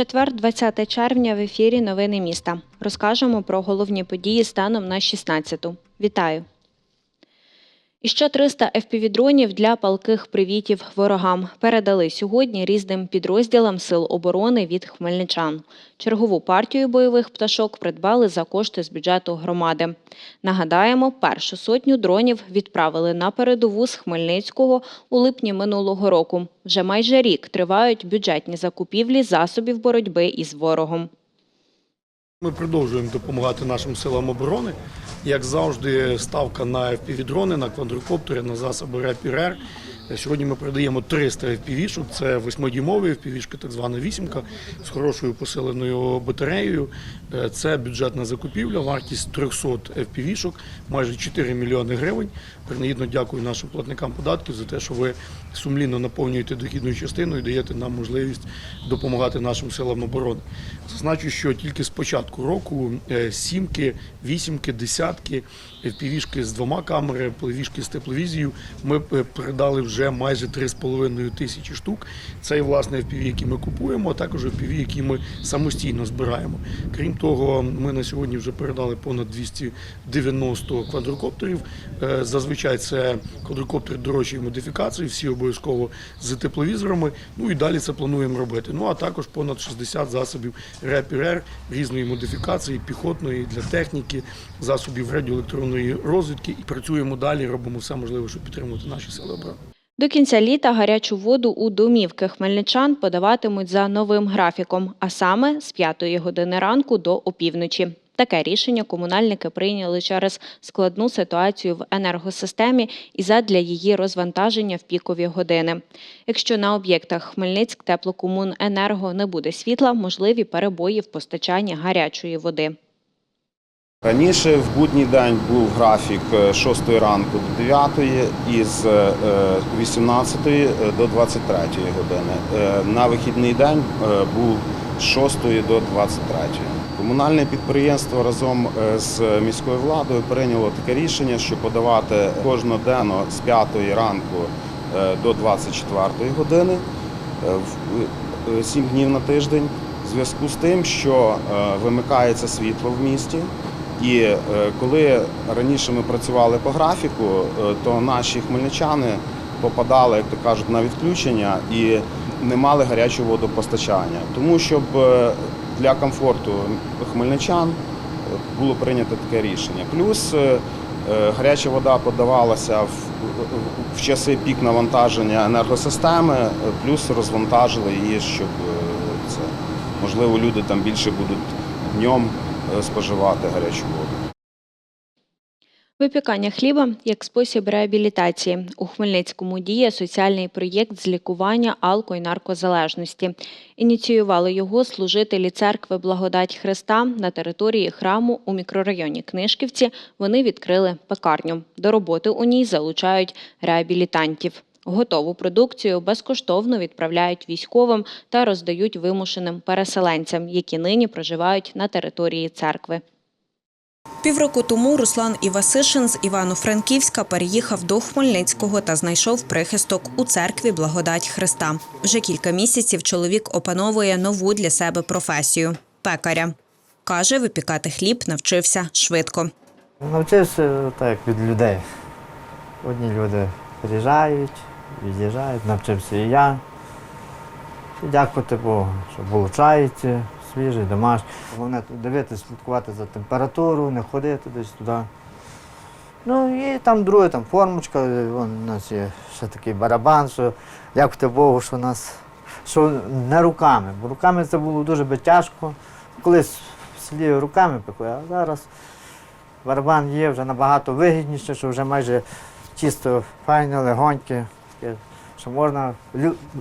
Четвер, 20 червня в ефірі Новини міста. Розкажемо про головні події станом на 16-ту. Вітаю! І ще 300 FPV-дронів для палких привітів ворогам передали сьогодні різним підрозділам Сил оборони від хмельничан. Чергову партію бойових пташок придбали за кошти з бюджету громади. Нагадаємо, першу сотню дронів відправили на передову з Хмельницького у липні минулого року. Вже майже рік тривають бюджетні закупівлі засобів боротьби із ворогом. Ми продовжуємо допомагати нашим силам оборони. Як завжди, ставка на FPV-дрони, на квадрокоптери, на засоби РЕПІРЕР. Сьогодні ми продаємо 300 FPV-шок. Це восьмидюймові FPV-шки, так звана вісімка, з хорошою посиленою батареєю. Е, Це бюджетна закупівля, вартість 300 FPV-шок, майже 4 мільйони гривень. Принагідно дякую нашим платникам податків за те, що ви сумлінно наповнюєте дохідною частиною і даєте нам можливість допомагати нашим силам оборони. Зазначу, що тільки з початку року е, сімки, вісімки, десятки, FPV-шки з двома камерами, пливішки з тепловізією ми е, передали вже майже 3,5 тисячі штук. Це і власне FPV, які ми купуємо, а також FPV, які ми самостійно збираємо. Крім того, ми на сьогодні вже передали понад 290 квадрокоптерів. Е, Зазвичай це квадрокоптери дорожчої модифікації, всі обов'язково з тепловізорами. Ну і далі це плануємо робити. Ну а також понад 60 засобів РЕПІРЕР різної модифікації, піхотної для техніки, засобів радіоелектронної розвідки. І працюємо далі, робимо все можливе, щоб підтримувати наші сили оборони. До кінця літа гарячу воду у домівки хмельничан подаватимуть за новим графіком, а саме з 5 години ранку до опівночі. Таке рішення комунальники прийняли через складну ситуацію в енергосистемі і задля її розвантаження в пікові години. Якщо на об'єктах Хмельницьк теплокомуненерго не буде світла, можливі перебої в постачанні гарячої води. Раніше в будній день був графік е, з 6 ранку до 9 і з е, 18 до 23 години. Е, На вихідний день е, був з 6 до 23. Комунальне підприємство разом е, з міською владою прийняло таке рішення, що подавати кожноденно з 5 ранку е, до 24 години е, в- е, 7 днів на тиждень в зв'язку з тим, що е, вимикається світло в місті. І е, коли раніше ми працювали по графіку, е, то наші хмельничани попадали, як то кажуть, на відключення і не мали гарячого водопостачання. Тому щоб е, для комфорту хмельничан було прийнято таке рішення. Плюс гаряча вода подавалася в, в- часи пік навантаження енергосистеми, плюс розвантажили її, щоб це можливо люди там більше будуть днем споживати гарячу воду. Випікання хліба як спосіб реабілітації. У Хмельницькому діє соціальний проєкт з лікування алко- і наркозалежності. Ініціювали його служителі церкви Благодать Христа на території храму у мікрорайоні Книжківці. Вони відкрили пекарню. До роботи у ній залучають реабілітантів. Готову продукцію безкоштовно відправляють військовим та роздають вимушеним переселенцям, які нині проживають на території церкви. Півроку тому Руслан Івасишин з Івано-Франківська переїхав до Хмельницького та знайшов прихисток у церкві Благодать Христа. Вже кілька місяців чоловік опановує нову для себе професію пекаря. Каже, випікати хліб навчився швидко. Навчився так як від людей. Одні люди приїжджають, від'їжджають, навчився і я. І дякувати Богу, що виходить свіжий, домашній. Головне дивитися, слідкувати за температурою, не ходити десь туди. Ну і там друге, там формочка, вон, у нас є ще такий барабан, що дякувати Богу, що нас що не руками, бо руками це було дуже би тяжко. Колись в селі руками пекли, а зараз барабан є вже набагато вигідніше, що вже майже чисто файне, легоньке, що можна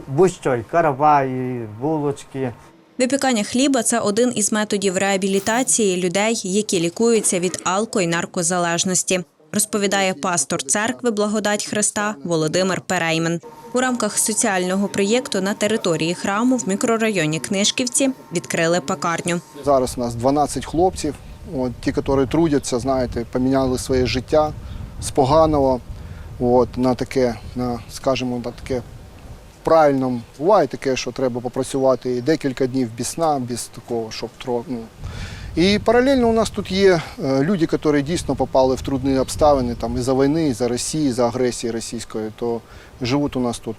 будь-що, і караваї, і булочки. Випікання хліба це один із методів реабілітації людей, які лікуються від алко- і наркозалежності, розповідає пастор церкви Благодать Христа Володимир Переймен. У рамках соціального проєкту на території храму в мікрорайоні Книжківці відкрили пекарню. Зараз у нас 12 хлопців, от, ті, які трудяться, знаєте, поміняли своє життя з поганого от, на таке, на, скажімо, на таке правильному. Буває таке, що треба попрацювати і декілька днів без сна, без такого, щоб ну. І паралельно у нас тут є е, люди, які дійсно попали в трудні обставини там, і за війни, і за Росії, і за агресії російської, то живуть у нас тут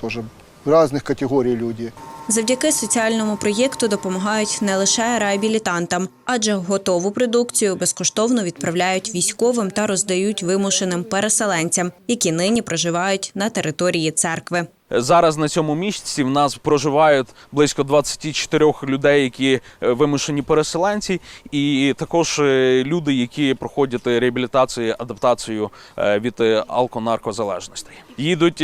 теж різних категорій люди. Завдяки соціальному проєкту допомагають не лише реабілітантам, адже готову продукцію безкоштовно відправляють військовим та роздають вимушеним переселенцям, які нині проживають на території церкви. Зараз на цьому місці в нас проживають близько 24 людей, які е, вимушені переселенці, і також е, люди, які проходять реабілітацію, адаптацію е, від алконаркозалежностей. Їдуть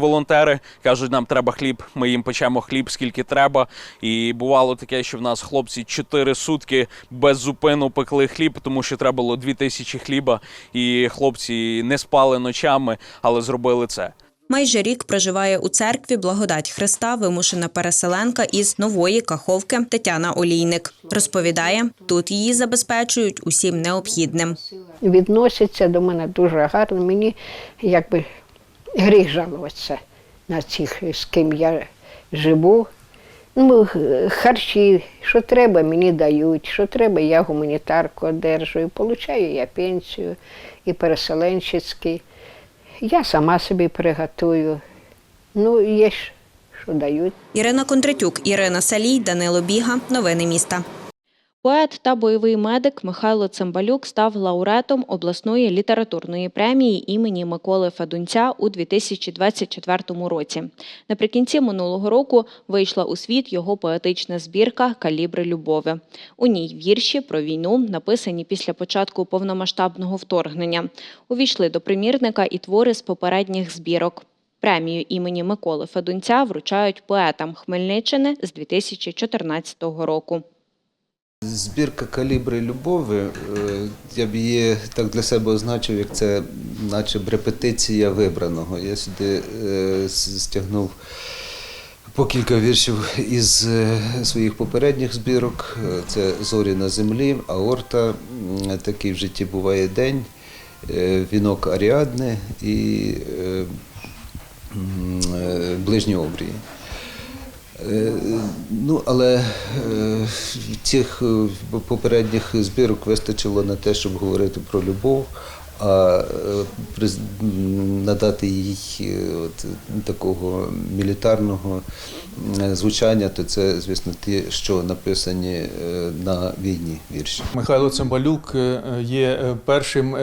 волонтери, кажуть, нам треба хліб. Ми їм печемо хліб, скільки треба. І бувало таке, що в нас хлопці 4 сутки без зупину пекли хліб, тому що треба було 2 тисячі хліба, і хлопці не спали ночами, але зробили це. Майже рік проживає у церкві Благодать Христа вимушена переселенка із нової каховки Тетяна Олійник. Розповідає, тут її забезпечують усім необхідним. відносяться до мене дуже гарно. Мені якби гріх жалуватися на цих, з ким я живу. Ну, харчі, що треба, мені дають, що треба, я гуманітарку одержую, получаю я пенсію і переселенчицькі. Я сама собі приготую. Ну, є ж, що дають. Ірина Кондратюк, Ірина Салій, Данило Біга. Новини міста. Поет та бойовий медик Михайло Цимбалюк став лауреатом обласної літературної премії імені Миколи Федунця у 2024 році. Наприкінці минулого року вийшла у світ його поетична збірка Калібри любові. У ній вірші про війну, написані після початку повномасштабного вторгнення. Увійшли до примірника і твори з попередніх збірок. Премію імені Миколи Федунця вручають поетам Хмельниччини з 2014 року. Збірка калібри любові, е, я б її так для себе означив, як це наче б репетиція вибраного. Я сюди е, стягнув по кілька віршів із е, своїх попередніх збірок. Це Зорі на землі, Аорта, такий в житті буває день, Вінок Аріадни і Ближні обрії. Е, Ну, але е, цих е, попередніх збірок вистачило на те, щоб говорити про любов, а е, надати їй е, от, такого мілітарного е, звучання, то це, звісно, ті, що написані на війні вірші. Михайло Цимбалюк є першим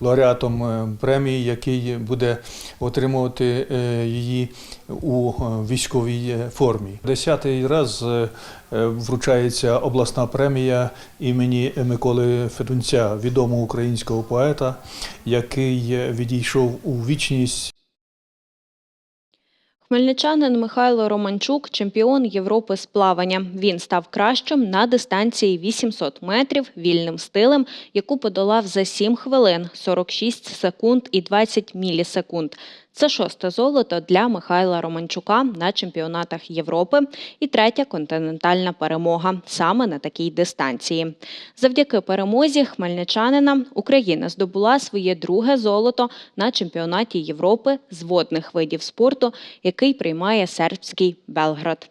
лауреатом премії, який буде отримувати її у військовій формі. Десятий раз вручається обласна премія імені Миколи Федунця, відомого українського поета, який е, відійшов у вічність Хмельничанин Михайло Романчук чемпіон Європи з плавання. Він став кращим на дистанції 800 метрів вільним стилем, яку подолав за 7 хвилин, 46 секунд і 20 мілісекунд. Це шосте золото для Михайла Романчука на чемпіонатах Європи і третя континентальна перемога саме на такій дистанції. Завдяки перемозі хмельничанина Україна здобула своє друге золото на чемпіонаті Європи з водних видів спорту, який приймає сербський Белград.